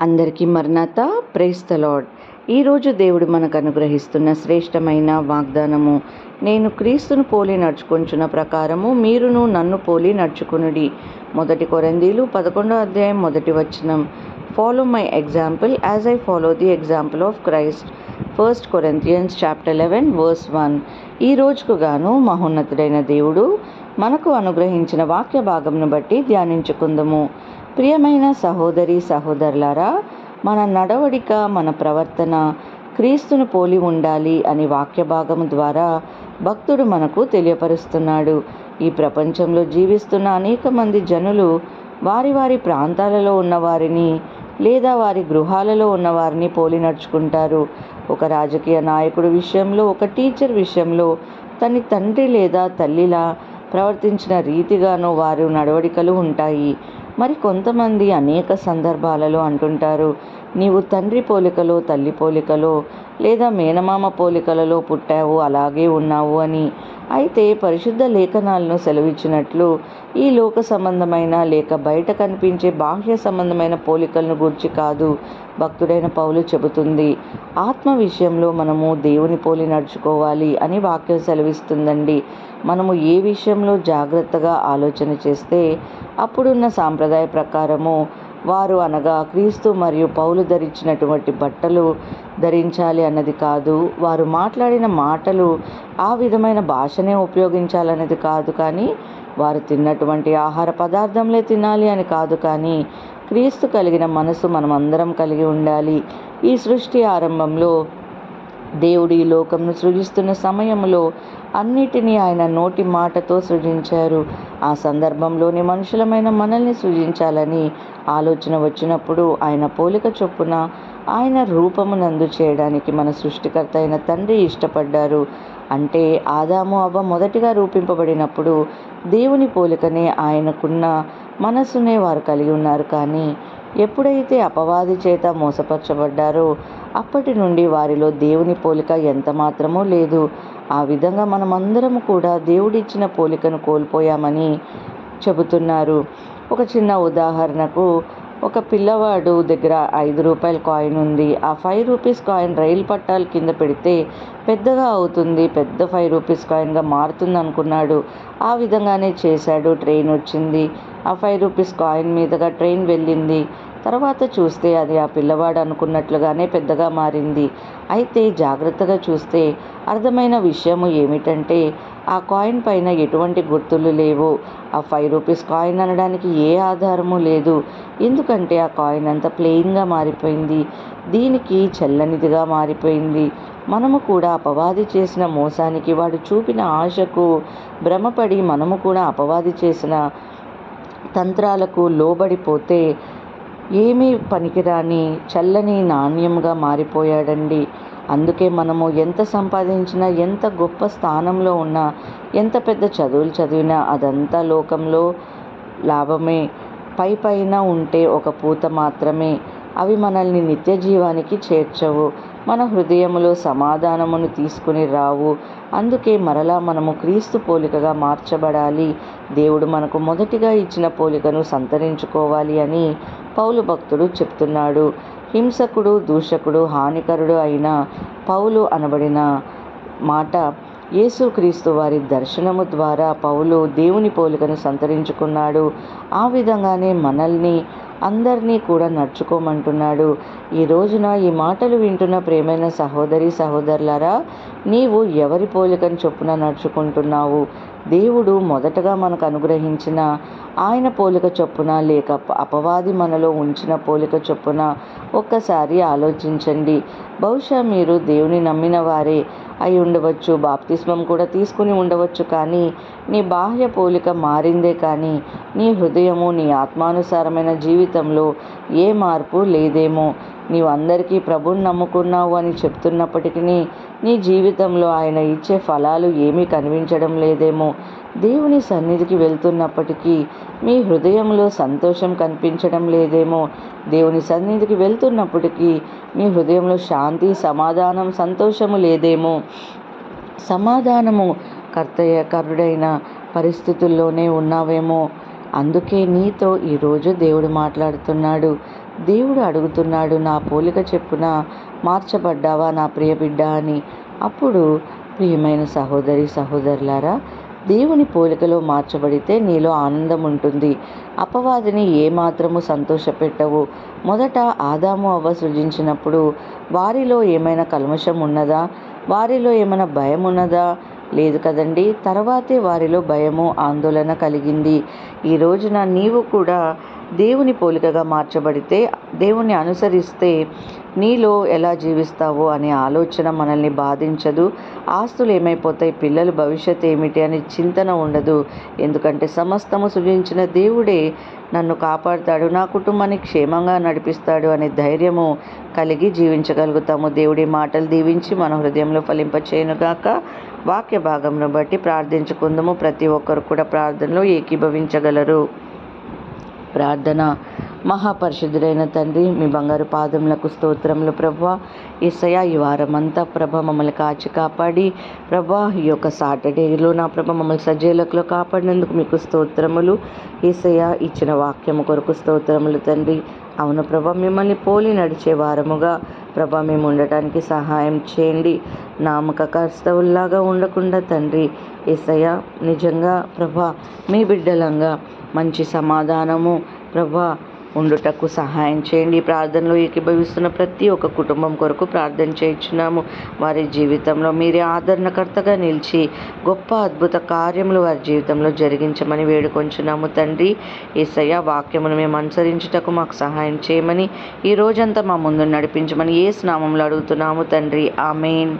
అందరికీ మర్నాత praise the lord ఈరోజు దేవుడు మనకు అనుగ్రహిస్తున్న శ్రేష్టమైన వాగ్దానము నేను క్రీస్తును పోలి నడుచుకొంచున్న ప్రకారము మీరును నన్ను పోలి నడుచుకునుడి. మొదటి కొరందీలు పదకొండో అధ్యాయం మొదటి వచనం. Follow my example as I follow the example of Christ first Corinthians chapter eleven verse one ఈ రోజుకు గాను మహోన్నతుడైన దేవుడు మనకు అనుగ్రహించిన వాక్య భాగంను బట్టి ధ్యానించుకుందము. ప్రియమైన సహోదరి సహోదరులారా మన నడవడిక మన ప్రవర్తన క్రీస్తును పోలి ఉండాలి అని వాక్య భాగం ద్వారా భక్తుడు మనకు తెలియపరుస్తున్నాడు. ఈ ప్రపంచంలో జీవిస్తున్న అనేక మంది జనులు వారి వారి ప్రాంతాలలో ఉన్నవారిని లేదా వారి గృహాలలో ఉన్నవారిని పోలి నడుచుకుంటారు. ఒక రాజకీయ నాయకుడు విషయంలో ఒక టీచర్ విషయంలో తన తండ్రి లేదా తల్లిలా ప్రవర్తించిన రీతిగాను వారు నడవడికలు ఉంటాయి. మరి కొంతమంది అనేక సందర్భాలలో అంటుంటారు నీవు తండ్రి పోలికలో తల్లి పోలికలో లేదా మేనమామ పోలికలలో పుట్టావు అలాగే ఉన్నావు అని. అయితే పరిశుద్ధ లేఖనాలను సెలవిచ్చినట్లు ఈ లోక సంబంధమైన లేక బయట కనిపించే బాహ్య సంబంధమైన పోలికలను గురించి కాదు భక్తుడైన పౌలు చెబుతుంది. ఆత్మ విషయంలో మనము దేవుని పోలి నడుచుకోవాలి అని వాక్యం సెలవిస్తుందండి. మనము ఏ విషయంలో జాగ్రత్తగా ఆలోచన చేస్తే అప్పుడున్న సాంప్రదాయ ప్రకారము వారు అనగా క్రీస్తు మరియు పౌలు ధరించినటువంటి బట్టలు ధరించాలి అన్నది కాదు. వారు మాట్లాడిన మాటలు ఆ విధమైన భాషనే ఉపయోగించాలన్నది కాదు కానీ వారు తిన్నటువంటి ఆహార పదార్థంలే తినాలి అని కాదు కానీ క్రీస్తు కలిగిన మనసు మనం అందరం కలిగి ఉండాలి. ఈ సృష్టి ఆరంభంలో దేవుడు ఈ లోకంను సృజిస్తున్న సమయంలో అన్నిటినీ ఆయన నోటి మాటతో సృజించారు. ఆ సందర్భంలోని మనుషులమైన మనల్ని సృజించాలని ఆలోచన వచ్చినప్పుడు ఆయన పోలిక చొప్పున ఆయన రూపమునందు చేయడానికి మన సృష్టికర్త అయిన తండ్రి ఇష్టపడ్డారు. అంటే ఆదాము అవ్వ మొదటిగా రూపింపబడినప్పుడు దేవుని పోలికనే ఆయనకున్న మనసునే వారు కలిగి ఉన్నారు కానీ ఎప్పుడైతే అపవాది చేత మోసపరచబడ్డారో అప్పటి నుండి వారిలో దేవుని పోలిక ఎంత మాత్రమూ లేదు. ఆ విధంగా మనమందరం కూడా దేవుడిచ్చిన పోలికను కోల్పోయామని చెబుతున్నారు. ఒక చిన్న ఉదాహరణకు ఒక పిల్లవాడు దగ్గర ఐదు రూపాయల కాయిన్ ఉంది. ఆ ఫైవ్ రూపీస్ కాయిన్ రైలు పట్టాల కింద పెడితే పెద్దగా అవుతుంది. పెద్ద ఫైవ్ రూపీస్ కాయిన్గా మారుతుంది అనుకున్నాడు ఆ విధంగానే చేశాడు. ట్రైన్ వచ్చింది. ఆ ఫైవ్ రూపీస్ కాయిన్ మీదుగా ట్రైన్ వెళ్ళింది. తర్వాత చూస్తే అది ఆ పిల్లవాడు అనుకున్నట్లుగానే పెద్దగా మారింది. అయితే జాగ్రత్తగా చూస్తే అర్థమైన విషయము ఏమిటంటే ఆ కాయిన్ పైన ఎటువంటి గుర్తులు లేవు. ఆ ఫైవ్ రూపీస్ కాయిన్ అనడానికి ఏ ఆధారము లేదు. ఎందుకంటే ఆ కాయిన్ అంత ప్లెయిన్గా మారిపోయింది. దీనికి చల్లనిదిగా మారిపోయింది. మనము కూడా అపవాది చేసిన మోసానికి వాడు చూపిన ఆశకు భ్రమపడి మనము కూడా అపవాది చేసిన తంత్రాలకు లోబడిపోతే ఏమీ పనికిరాని చల్లని నాణ్యంగా మారిపోయాడండి. అందుకే మనము ఎంత సంపాదించినా ఎంత గొప్ప స్థానంలో ఉన్నా ఎంత పెద్ద చదువులు చదివినా అదంతా లోకంలో లాభమే. పై పైన ఉంటే ఒక పూత మాత్రమే. అవి మనల్ని నిత్య జీవానికి చేర్చవు. మన హృదయంలో సమాధానమును తీసుకుని రావు. అందుకే మరలా మనము క్రీస్తు పోలికగా మార్చబడాలి. దేవుడు మనకు మొదటిగా ఇచ్చిన పోలికను సంతరించుకోవాలి అని పౌలు భక్తుడు చెప్తున్నాడు. హింసకుడు దూషకుడు హానికరుడు అయిన పౌలు అనబడిన మాట యేసుక్రీస్తు వారి దర్శనము ద్వారా పౌలు దేవుని పోలికను సంతరించుకున్నాడు. ఆ విధంగానే మనల్ని అందరినీ కూడా నడుచుకోమంటున్నాడు. ఈ రోజున ఈ మాటలు వింటున్న ప్రేమైన సహోదరి సహోదరులారా నీవు ఎవరి పోలికను చొప్పున నడుచుకుంటున్నావు? దేవుడు మొదటగా మనకు అనుగ్రహించిన ఆయన పోలిక చొప్పున లేక అపవాది మనలో ఉంచిన పోలిక చొప్పున ఒక్కసారి ఆలోచించండి. బహుశా మీరు దేవుని నమ్మిన వారే. అయి ఉండవచ్చు. బాప్తిస్మం కూడా తీసుకుని ఉండవచ్చు కానీ నీ బాహ్య పోలిక మారిందే కానీ నీ హృదయము నీ ఆత్మానుసారమైన జీవితంలో ఏ మార్పు లేదేమో. నీవు అందరికీ ప్రభుని నమ్ముకున్నావు అని చెప్తున్నప్పటికీ నీ జీవితంలో ఆయన ఇచ్చే ఫలాలు ఏమీ కనిపించడం లేదేమో. దేవుని సన్నిధికి వెళ్తున్నప్పటికీ మీ హృదయంలో సంతోషం కనిపించడం లేదేమో. దేవుని సన్నిధికి వెళ్తున్నప్పటికీ మీ హృదయంలో శాంతి సమాధానం సంతోషము లేదేమో. సమాధానము కర్తయ్య కరుడైన పరిస్థితుల్లోనే ఉన్నావేమో. అందుకే నీతో ఈరోజు దేవుడు మాట్లాడుతున్నాడు. దేవుడు అడుగుతున్నాడు నా పోలిక చెప్పున మార్చబడ్డావా నా ప్రియ బిడ్డ అని. అప్పుడు ప్రియమైన సహోదరి సహోదరులారా దేవుని పోలికలో మార్చబడితే నీలో ఆనందం ఉంటుంది. అపవాదిని ఏమాత్రము సంతోషపెట్టవు. మొదట ఆదాము అవ్వ సృజించినప్పుడు వారిలో ఏమైనా కల్మషం ఉన్నదా? వారిలో ఏమైనా భయం ఉన్నదా? లేదు కదండి. తర్వాతే వారిలో భయము ఆందోళన కలిగింది. ఈ రోజున నీవు కూడా దేవుని పోలికగా మార్చబడితే దేవుని అనుసరిస్తే నీలో ఎలా జీవిస్తావో అనే ఆలోచన మనల్ని బాధించదు. ఆస్తులు ఏమైపోతాయి? పిల్లల భవిష్యత్ ఏమిటి అనే చింతన ఉండదు. ఎందుకంటే సమస్తము సృజించిన దేవుడే నన్ను కాపాడుతాడు నా కుటుంబాన్ని క్షేమంగా నడిపిస్తాడు అనే ధైర్యము కలిగి జీవించగలుగుతాము. దేవుడి మాటలు దీవించి మన హృదయంలో ఫలింపచేయనుగాక వాక్య భాగంను బట్టి ప్రార్థించుకుందాము. ప్రతి ఒక్కరు కూడా ప్రార్థనలో ఏకీభవించగలరు. ప్రార్థన. మహాపరిశుద్ధుడైన తండ్రి మీ బంగారు పాదములకు స్తోత్రములు ప్రభా ఈసయ ఈ వారమంతా ప్రభ మమ్మల్ని కాచి కాపాడి ప్రభా ఈ యొక్క సాటర్డేలో నా ప్రభ మమ్మల్ని సజీలకులో కాపాడినందుకు మీకు స్తోత్రములు. ఈసయ ఇచ్చిన వాక్యము కొరకు స్తోత్రములు తండ్రి. అవును ప్రభా మిమ్మల్ని పోలి నడిచే వారముగా ప్రభా మేము ఉండటానికి సహాయం చేయండి. నామక కర్స్తవుల్లాగా ఉండకుండా తండ్రి ఏసయ్య నిజంగా ప్రభా మీ బిడ్డలంగా మంచి సమాధానము ప్రభా ఉండుటకు సహాయం చేయండి. ప్రార్థనలో ఏకీభవిస్తున్న ప్రతి ఒక్క కుటుంబం కొరకు ప్రార్థన చేయించున్నాము. వారి జీవితంలో మీరే ఆదరణకర్తగా నిలిచి గొప్ప అద్భుత కార్యములు వారి జీవితంలో జరిగించమని వేడుకొంచున్నాము తండ్రి. ఏసయ్య వాక్యమును మేము అనుసరించుటకు మాకు సహాయం చేయమని ఈ రోజంతా మా ముందు నడిపించమని ఏ స్నామంలో అడుగుతున్నాము తండ్రి. ఆమెన్.